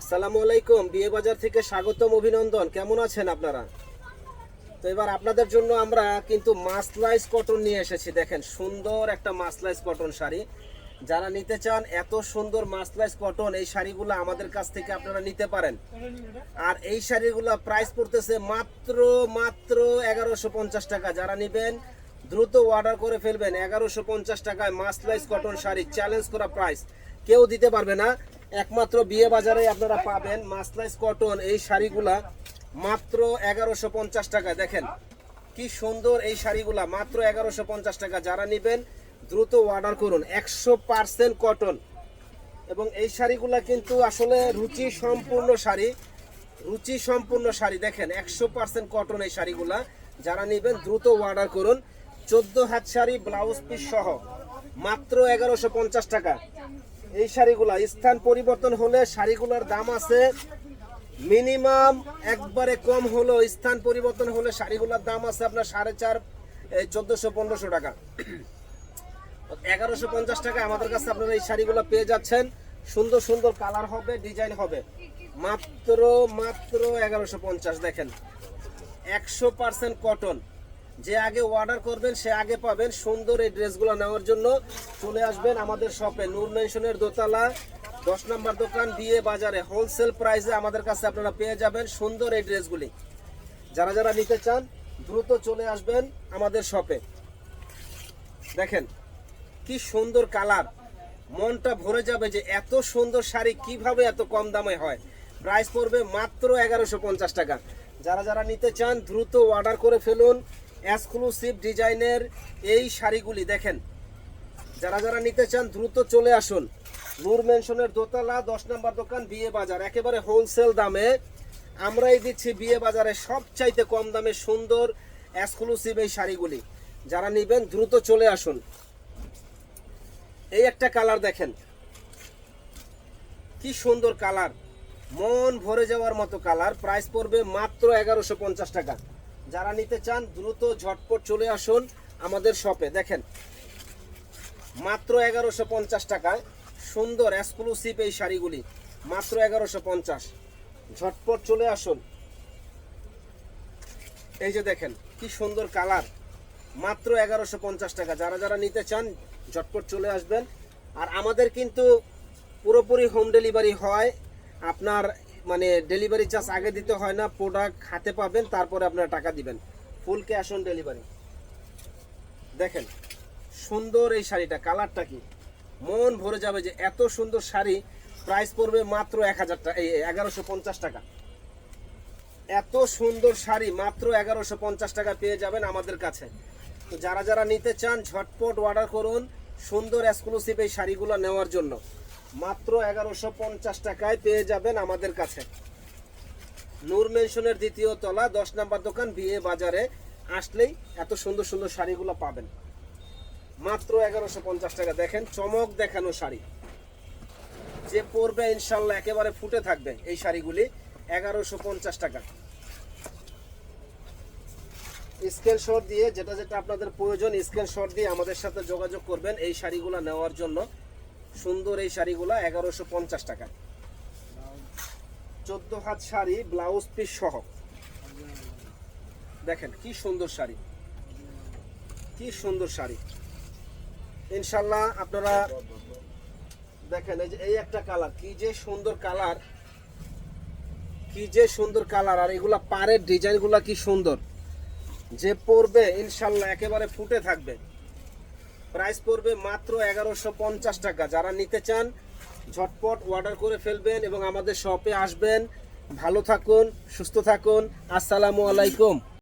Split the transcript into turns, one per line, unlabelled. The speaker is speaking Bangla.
আসসালামু আলাইকুম, বিয়ে বাজার থেকে স্বাগতম, অভিনন্দন। কেমন আছেন আপনারা? তো এবার আপনাদের জন্য আমরা কিন্তু মাসলাইজ কটন নিয়ে এসেছি। দেখেন, সুন্দর একটা মাসলাইজ কটন শাড়ি। যারা নিতে চান, এত সুন্দর মাসলাইজ কটন এই শাড়িগুলো আমাদের কাছ থেকে আপনারা নিতে পারেন। আর এই শাড়িগুলো প্রাইস পড়তেছে মাত্র মাত্র এগারোশো পঞ্চাশ টাকা। যারা নেবেন, দ্রুত অর্ডার করে ফেলবেন। এগারোশো পঞ্চাশ টাকায় মাসলাইজ কটন শাড়ি। চ্যালেঞ্জ করা প্রাইস কেউ দিতে পারবে না। একমাত্র বিয়ে বাজারে আপনারা পাবেন মাসলাইজ কটন এই শাড়িগুলা মাত্র এগারোশো পঞ্চাশ টাকা। দেখেন, কি সুন্দর এই শাড়িগুলা, মাত্র এগারোশো পঞ্চাশ টাকা। যারা নেবেন, দ্রুত অর্ডার করুন। একশো পার্সেন্ট কটন এবং এই শাড়িগুলা কিন্তু আসলে রুচি সম্পূর্ণ শাড়ি। রুচি সম্পূর্ণ শাড়ি। দেখেন, একশো পার্সেন্ট কটন এই শাড়িগুলা। যারা নেবেন, দ্রুত অর্ডার করুন। চোদ্দ হাত শাড়ি ব্লাউজ পিস সহ। মাত্র এগারোশো পঞ্চাশ টাকা। এই শাড়িগুলা, স্থান পরিবর্তন হলে শাড়িগুলার দাম আছে মিনিমাম একবারে কম হলো স্থান পরিবর্তন হলে শাড়িগুলোর দাম আছে আপনার সাড়ে চার চোদ্দশো, পনেরোশো টাকা। এগারোশো পঞ্চাশ টাকা আমাদের কাছে আপনারা এই শাড়িগুলো পেয়ে যাচ্ছেন। সুন্দর সুন্দর কালার হবে, ডিজাইন হবে। মাত্র মাত্র এগারোশো পঞ্চাশ দেখেন। একশো পার্সেন্ট কটন। যে আগে অর্ডার করবেন, সে আগে পাবেন। সুন্দর এই ড্রেসগুলো নেওয়ার জন্য চলে আসবেন আমাদের শপে নূর মেনশনের দোতলা, দশ নম্বর দোকান, বিয়ে বাজারে। হোলসেল প্রাইসে আমাদের কাছে আপনারা পেয়ে যাবেন সুন্দর এই ড্রেসগুলি। যারা যারা নিতে চান, দ্রুত চলে আসবেন আমাদের শপে দেখেন, কি সুন্দর কালার। মনটা ভরে যাবে যে এত সুন্দর শাড়ি কীভাবে এত কম দামে হয়। প্রাইস পড়বে মাত্র এগারোশো টাকা। যারা যারা নিতে চান, দ্রুত অর্ডার করে ফেলুন। এক্সক্লুসিভ ডিজাইনের এই শাড়িগুলি, দেখেন। যারা যারা নিতে চান, দ্রুত চলে আসুন। নূর মেনশনের দোতলা, দশ নম্বর দোকান, বিয়ে বাজার। একেবারে হোলসেল দামে। আমরাই দিচ্ছি বিয়ে বাজারে সবচাইতে কম দামে সুন্দর এক্সক্লুসিভ এই শাড়িগুলি। যারা নেবেন, দ্রুত চলে আসুন। এই একটা কালার দেখেন। কি সুন্দর কালার। মন ভরে যাওয়ার মতো কালার। প্রাইস পড়বে মাত্র এগারোশো টাকা। যারা নিতে চান, দ্রুত ঝটপট চলে আসুন আমাদের শপে দেখেন, মাত্র এগারোশো পঞ্চাশ টাকায় সুন্দর এক্সক্লুসিভ এই শাড়িগুলি। মাত্র এগারোশো পঞ্চাশ। ঝটপট চলে আসুন। এই যে দেখেন, কি সুন্দর কালার। মাত্র এগারোশো পঞ্চাশ টাকা। যারা যারা নিতে চান, ঝটপট চলে আসবেন। আর আমাদের কিন্তু পুরোপুরি হোম ডেলিভারি হয় আপনার মানে ডেলিভারি চার্জ আগে দিতে হয় না প্রোডাক্ট হাতে পাবেন, তারপরে আপনারা টাকা দিবেন। ফুল ক্যাশ অন ডেলিভারি দেখেন, সুন্দর এই শাড়িটা কালারটা কি? মন ভরে যাবে যে এত সুন্দর শাড়ি প্রাইস পড়বে মাত্র এক হাজার টাকা এই এগারোশো পঞ্চাশ টাকা। এত সুন্দর শাড়ি, মাত্র এগারোশো পঞ্চাশ টাকা পেয়ে যাবেন আমাদের কাছে। তো যারা যারা নিতে চান, ঝটপট অর্ডার করুন সুন্দর এক্সক্লুসিভ এই শাড়িগুলো নেওয়ার জন্য। মাত্র এগারোশো পঞ্চাশ টাকায় পেয়ে যাবেন আমাদের কাছে। নূর মেনশনের দ্বিতীয় তলা, দশ নম্বর দোকান, বিয়ে বাজারে আসলেই এত সুন্দর সুন্দর শাড়িগুলো পাবেন। মাত্র এগারোশো পঞ্চাশ টাকা। দেখেন, চমক দেখানো শাড়ি। যে পরবে ইনশাল্লাহ একেবারে ফুটে থাকবে এই শাড়িগুলি, এগারোশো পঞ্চাশ টাকা। স্ক্রিনশট দিয়ে, যেটা যেটা আপনাদের প্রয়োজন স্কেল স্ক্রিনশট দিয়ে আমাদের সাথে যোগাযোগ করবেন এই শাড়িগুলো নেওয়ার জন্য। সুন্দর এই শাড়িগুলো এগারোশো পঞ্চাশ টাকা। চোদ্দ হাত শাড়ি, ব্লাউজ পিস সহ। দেখেন, কি সুন্দর শাড়ি। কি সুন্দর শাড়ি। ইনশাল্লাহ আপনারা দেখেন, এই যে এই একটা কালার, কি যে সুন্দর কালার, কি যে সুন্দর কালার, আর এগুলা পাড়ের ডিজাইনগুলা কি সুন্দর। যে পরবে ইনশাল্লাহ একেবারে ফুটে থাকবে। প্রাইস পড়বে মাত্র এগারোশো পঞ্চাশ টাকা। যারা নিতে চান, ঝটপট অর্ডার করে ফেলবেন এবং আমাদের শপে আসবেন। ভালো থাকুন, সুস্থ থাকুন। আসসালামু আলাইকুম।